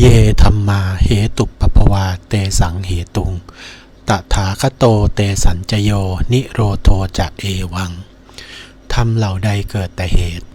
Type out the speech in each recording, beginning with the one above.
เยธรรมาเหตุปปภวาเตสังเหตุง ตถาคโตเตสัญจโย นิโรโทจะเอวัง ธรรมเหล่าใดเกิดแต่เหตุ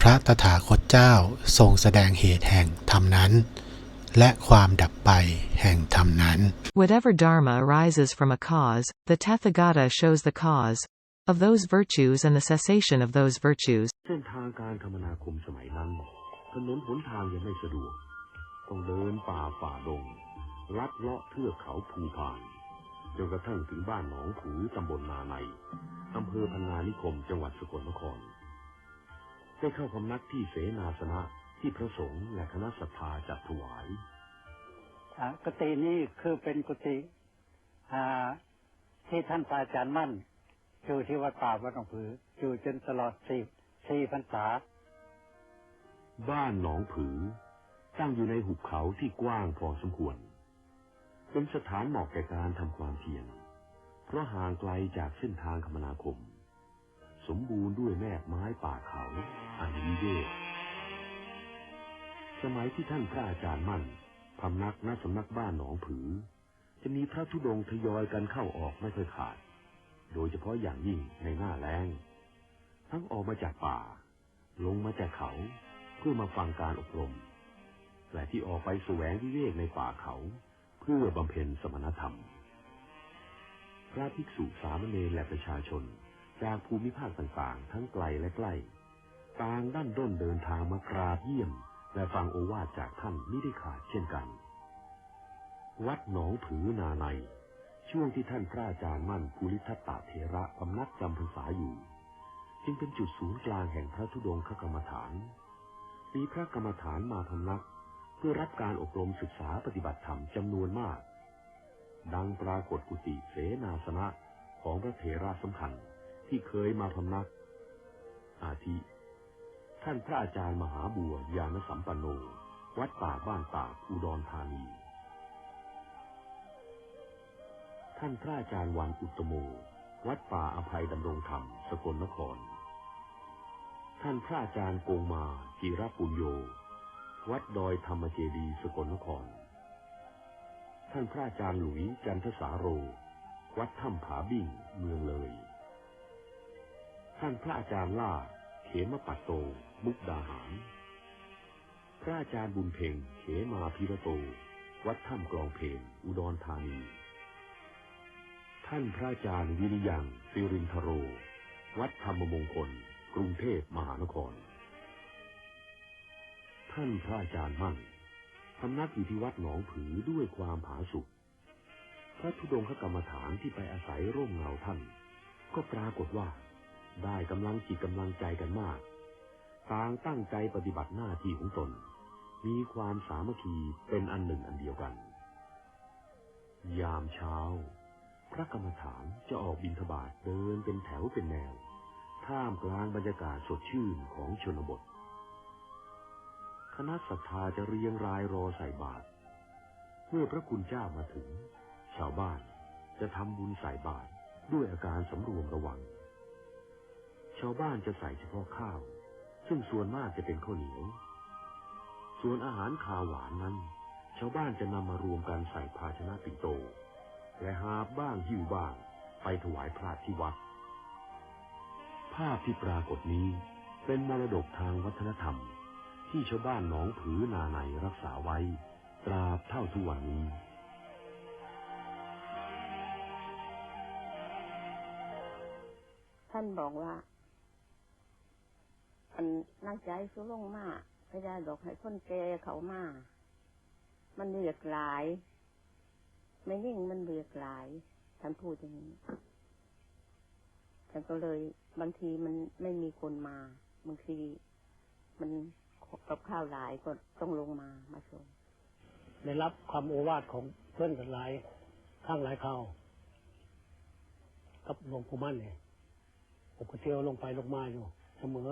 พระตถาคตเจ้าทรงแสดงเหตุแห่งธรรมนั้น และความดับไปแห่งธรรมนั้น Whatever dharma arises from a cause, the Tathagata shows the cause of those virtues and the cessation of those virtues. เส้นทางการคมนาคมสมัยนั้นถนนหนทางยังไม่สะดวก ต้องเดินป่าฝ่าดงลัดเลาะเทือกเขาภูพานจนกระทั่งถึงบ้านหนองผือตำบลนาในอำเภอพันนานิคมจังหวัดสกลนคร ได้เข้าพำนักที่เสนาสนะที่พระสงฆ์และคณะศรัทธาจัดถวายอ่ากุฏินี้คือเป็นกุฏิอ่าที่ท่านพระอาจารย์มั่นอยู่ที่วัดป่าวัดหนองผืออยู่จนตลอดสี่สี่พรรษา บ้านหนองผือ ตั้งอยู่ในหุบเขาที่กว้างพอสมควร เป็นสถานเหมาะแก่การทำความเพียรเพราะห่างไกลจากเส้นทางคมนาคม สมบูรณ์ด้วยแมกไม้ป่าเขาอันวิเวกสมัยที่ท่านพระอาจารย์มั่นพำนักณสำนักบ้านหนองผือ จะมีพระธุดงทยอยกันเข้าออกไม่เคยขาด โดยเฉพาะอย่างยิ่งในหน้าแล้ง ทั้งออกมาจากป่า ลงมาจากเขาเพื่อมาฟังการอบรม และที่ออกไปแสวงวิเวกในป่าเขา เพื่อบำเพ็ญสมณธรรม พระภิกษุสามเณรและประชาชน จากภูมิภาคต่างๆ ทั้งไกลและใกล้ต่างด้านด้นเดินทางมากราบเยี่ยม และฟังโอวาทจากท่านไม่ได้ขาดเช่นกัน วัดหนองผือนาใน ช่วงที่ท่านพระอาจารย์มั่นภูริทัตตเถระพำนักจำพรรษาอยู่ จึงเป็นจุดศูนย์กลางแห่งพระธุดงคกรรมฐาน มีพระกรรมฐานมาพำนัก เพื่อรับการอบรมศึกษาปฏิบัติธรรมจำนวนมาก ดังปรากฏกุฏิเสนาสนะของพระเถระสำคัญที่เคยมาพำนัก อาทิ ท่านพระอาจารย์มหาบัวยานสัมปันโน วัดป่าบ้านตากอุดรธานี ท่านพระอาจารย์วันอุตตโม วัดป่าอภัยดำรงธรรม สกลนคร ท่านพระอาจารย์โกงมาจิรปุญโย วัดดอยธรรมเจดีสกลนคร ท่านพระอาจารย์หลุยจันทสาโร วัดถ้ำผาบิ่งเมืองเลย ท่านพระอาจารย์ล่า เขมปัตโต มุกดาหาร พระอาจารย์บุญเพ่งเขมาพิระโต วัดถ้ำกลองเพนอุดรธานี ท่านพระอาจารย์วิริยังสิรินทโร วัดธรรมมงคล กรุงเทพมหานคร ท่านพระอาจารย์มั่นพำนักอยู่ที่วัดหนองผือด้วยความผาสุกพระธุดงคกรรมฐานที่ไปอาศัยร่มเงาท่าน ก็ปรากฏว่า ได้กำลังจิตกำลังใจกันมากต่างตั้งใจปฏิบัติหน้าที่ของตน มีความสามัคคีเป็นอันหนึ่งอันเดียวกัน ยามเช้า พระกรรมฐานจะออกบิณฑบาตเดินเป็นแถวเป็นแนว ท่ามกลางบรรยากาศสดชื่นของชนบท คณะศรัทธาจะเรียงรายรอใส่บาตรเมื่อพระคุณเจ้ามาถึง ชาวบ้านจะทำบุญใส่บาตรด้วยอาการสำรวมระวัง ชาวบ้านจะใส่เฉพาะข้าว ซึ่งส่วนมากจะเป็นข้าวเหนียว ส่วนอาหารคาวหวานนั้น ชาวบ้านจะนำมารวมกันใส่ภาชนะปิ่นโต และหาบ้างหิวบ้างไปถวายพระที่วัด ภาพที่ปรากฏนี้เป็นมรดกทางวัฒนธรรม ที่ชาวบ้านหนองผือนาในรักษาไว้ ตราบเท่าทุกวันนี้ ท่านบอกว่าอันนั่งใจสุลงมาพระยาดอกให้คนแก่เขามา มันเบียกหลาย ไม่ยิ่งมันเบียกหลาย ท่านพูดอย่างนี้ฉันก็เลย บางทีมันไม่มีคนมา บางทีมัน กับข้าวหลายก็ต้องลงมามาชมได้รับความโอวาทของเพื่อนกันหลายข้างหลายข่าวกับหลวงปู่มั่นเนี่ยผมก็เที่ยวลงไปลงมาอยู่ เสมอ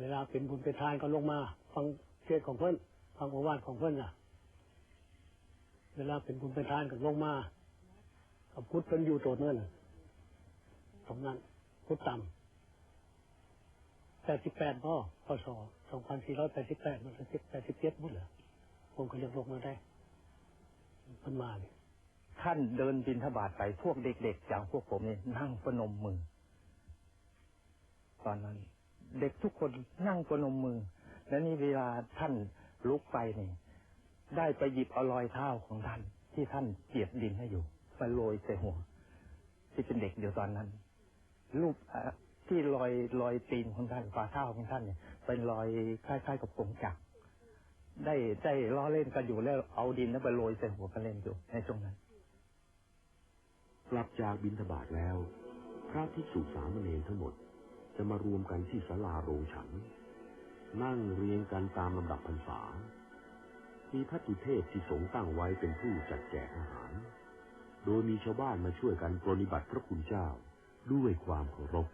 เวลาเป็นบุญเป็นทานก็ลงมา ฟังเทศของเพื่อนฟังโอวาทของเพื่อนน่ะ เวลาเป็นบุญเป็นทานก็ลงมากับพุทธเป็นอยู่โตดเงินตรงนั้นพุทธต่ำ แปดสิบแปดพ่อพศสองพันสี่ร้อยแปดสิบแปดมันเป็นแปดสิบเจ็ดหมดเลยผมก็เรียกลงมาได้มันมาเนี่ยท่านเดินบินทบาทไปพวกเด็กๆอย่างพวกผมเนี่ยนั่งประนมมือ ตอนนั้น เด็กทุกคนนั่งประนมมือ และนี่เวลาท่านลุกไปเนี่ยได้ไปหยิบเอารอยเท้าของท่าน ที่ท่านเจียดดินให้อยู่มาโรยใส่หัว ที่เป็นเด็กเดี๋ยวตอนนั้น รูปอะ ที่รอยรอยตีนของท่านฝ่าเท้าของท่านเนี่ย เป็นรอยคล้ายๆกับกงจักรได้ได้ล้อเล่นกันอยู่แล้วเอาดินนั้นไปโรยใส่หัวกันเล่นอยู่ในช่วงนั้นกลับจากบิณฑบาตแล้ว พระภิกษุสามเณรทั้งหมด จะมารวมกันที่ศาลาโรงฉัน นั่งเรียงกันตามลำดับพรรษา มีพระตุเทพที่สงตั้งไว้เป็นผู้จัดแจกอาหาร โดยมีชาวบ้านมาช่วยกันปรนิบัติพระคุณเจ้าด้วยความเคารพ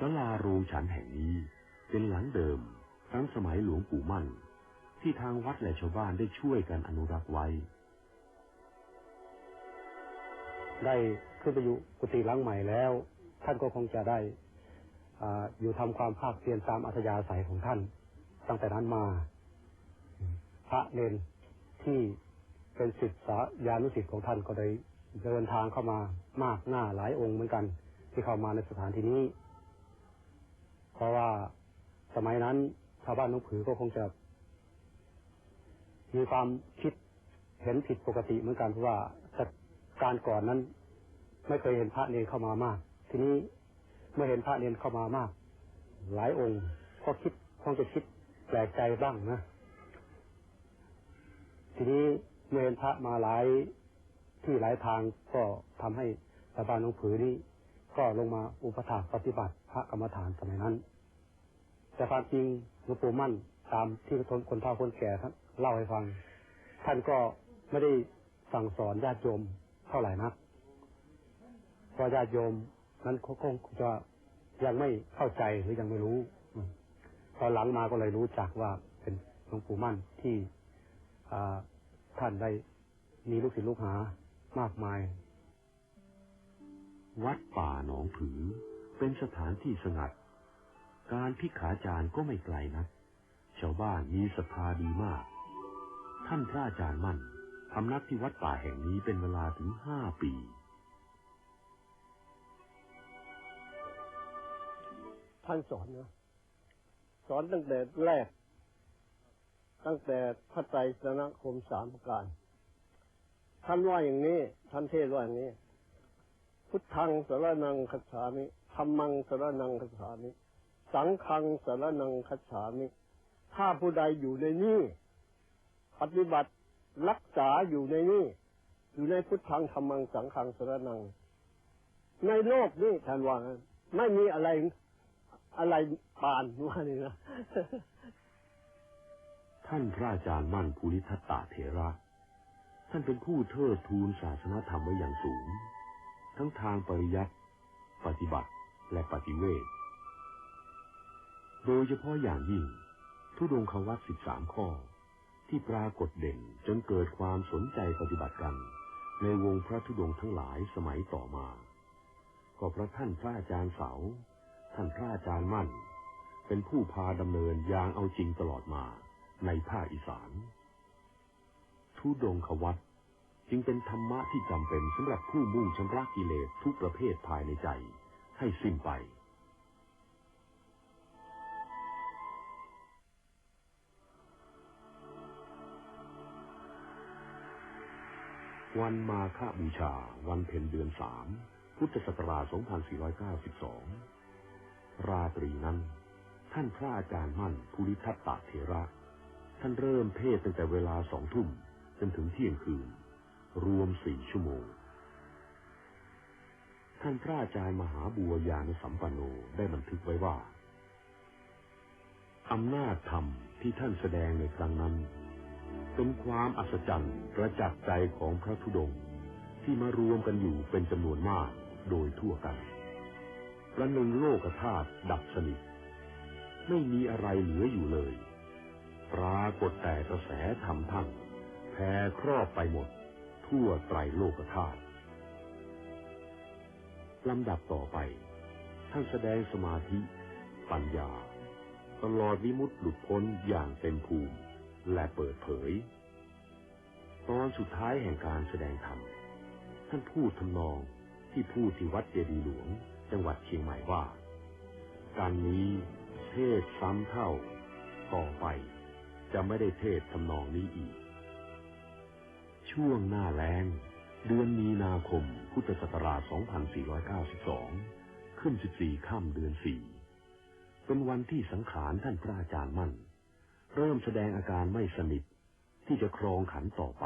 ศาลาโรงฉันแห่งนี้เป็นหลังเดิมทั้งสมัยหลวงปู่มั่น ที่ทางวัดและชาวบ้านได้ช่วยกันอนุรักษ์ไว้ ได้ขึ้นไปอยู่กุฏิหลังใหม่แล้ว ท่านก็คงจะได้ออยู่ทำความภาคเพียรตามอัธยาศัยของท่าน ตั้งแต่นั้นมา พระเนนที่เป็นศิษย์สายานุศิษย์ของท่านก็ได้เดินทางเข้ามามากหน้าหลายองค์เหมือนกัน ที่เข้ามาในสถานที่นี้ เพราะว่าสมัยนั้นชาวบ้านหนองผือก็คงจะ มีความคิดเห็นผิดปกติเหมือนกันเพราะว่าการก่อนนั้น ไม่เคยเห็นพระเนรเข้ามามาก ทีนี้เมื่อเห็นพระเนรเข้ามามาก หลายองค์ก็คิดคงจะคิดแปลกใจบ้างนะ ทีนี้เมื่อเห็นพระมาหลายที่หลายทางก็ทำให้ชาวบ้านหนองผือนี้ก็ลงมาอุปถากปฏิบัติ พระกรรมฐานสมัยนั้น แต่ความจริงหลวงปู่มั่นตามที่คนคนเฒ่าคนแก่ท่านเล่าให้ฟัง ท่านก็ไม่ได้สั่งสอนญาติโยมเท่าไหร่นักเพราะญาติโยมนั้นเขาคงจะยังไม่เข้าใจหรือยังไม่รู้อืมตอนหลังมาก็เลยรู้จักว่าเป็นหลวงปู่มั่นที่ท่านได้มีลูกศิษย์ลูกหามากมาย วัดป่าหนองผือ เป็นสถานที่สงัด การพิขาจารย์ก็ไม่ไกลนะชาวบ้านมีศรัทธาดีมาก ท่านพระอาจารย์มั่นพำนักที่วัดป่าแห่งนี้เป็นเวลาถึงห้าปี ท่านสอนนะสอนตั้งแต่แรก ตั้งแต่พระไตรสรณคมสามประการ ท่านว่าอย่างนี้ ท่านเทศว่าอย่างนี้ พุทธังสรนังคัจฉามิ รรมังสรนังคฉามิ สังฆังสรนังคฉามิ ถ้าผู้ใดอยู่ในนี้ปฏิบัติรักษาอยู่ในนี้อยู่ในพุทธังธรรมังสังฆังสรนัง ในโลกนี้ท่านว่าไม่มีอะไรอะไรปานว่านี่นะท่านพระอาจารย์มั่นภูริทัตตาเถระ ท่านเป็นผู้เทิดทูนศาสนธรรมไว้อย่างสูง ทั้งทางปริยัติปฏิบัติ และปฏิเวทโดยเฉพาะอย่างยิ่ง ทุดงควัตสิบสามข้อ ที่ปรากฏเด่นจนเกิดความสนใจปฏิบัติกัน ในวงพระธุดงทั้งหลายสมัยต่อมา ก็เพราะท่านพระอาจารย์เสา ท่านพระอาจารย์มั่น เป็นผู้พาดำเนินอย่างเอาจริงตลอดมาในภาคอีสาน ทุดงควัตจึงเป็นธรรมะที่จำเป็นสำหรับผู้มุ่งชำระกิเลสทุกประเภทภายในใจ ให้สิ้นไป วันมาฆบูชา วันเพ็ญเดือนสาม พุทธศักราช 2492 ราตรีนั้น ท่านพระอาจารย์มั่นภูริทัตตะเถระ ท่านเริ่มเทศตั้งแต่เวลาสองทุ่มจนถึงเที่ยงคืน รวมสี่ชั่วโมง ท่านพระอาจารย์มหาบัวยานสัมปันโนได้บันทึกไว้ว่า อำนาจธรรมที่ท่านแสดงในครั้งนั้น เป็นความอัศจรรย์ประจักษ์ใจของพระธุดงค์ที่มารวมกันอยู่เป็นจำนวนมากโดยทั่วกันประหนึ่งโลกธาตุดับสนิท ไม่มีอะไรเหลืออยู่เลย ปรากฏแต่กระแสธรรมทั้งแผ่ครอบไปหมด ทั่วไตรโลกธาตุ ลำดับต่อไป ท่านแสดงสมาธิ ปัญญา ตลอดวิมุตติหลุดพ้นอย่างเต็มภูมิ และเปิดเผย ตอนสุดท้ายแห่งการแสดงธรรม ท่านพูดทำนองที่พูดที่วัดเจดีหลวง จังหวัดเชียงใหม่ว่า การนี้เทศซ้ำเท่า ต่อไปจะไม่ได้เทศทำนองนี้อีก ช่วงหน้าแล้ง เดือนมีนาคม พุทธศักราช 2492 ขึ้น 14 ค่ำเดือน 4 เป็นวันที่สังขารท่านพระอาจารย์มั่น เริ่มแสดงอาการไม่สนิทที่จะครองขันต่อไป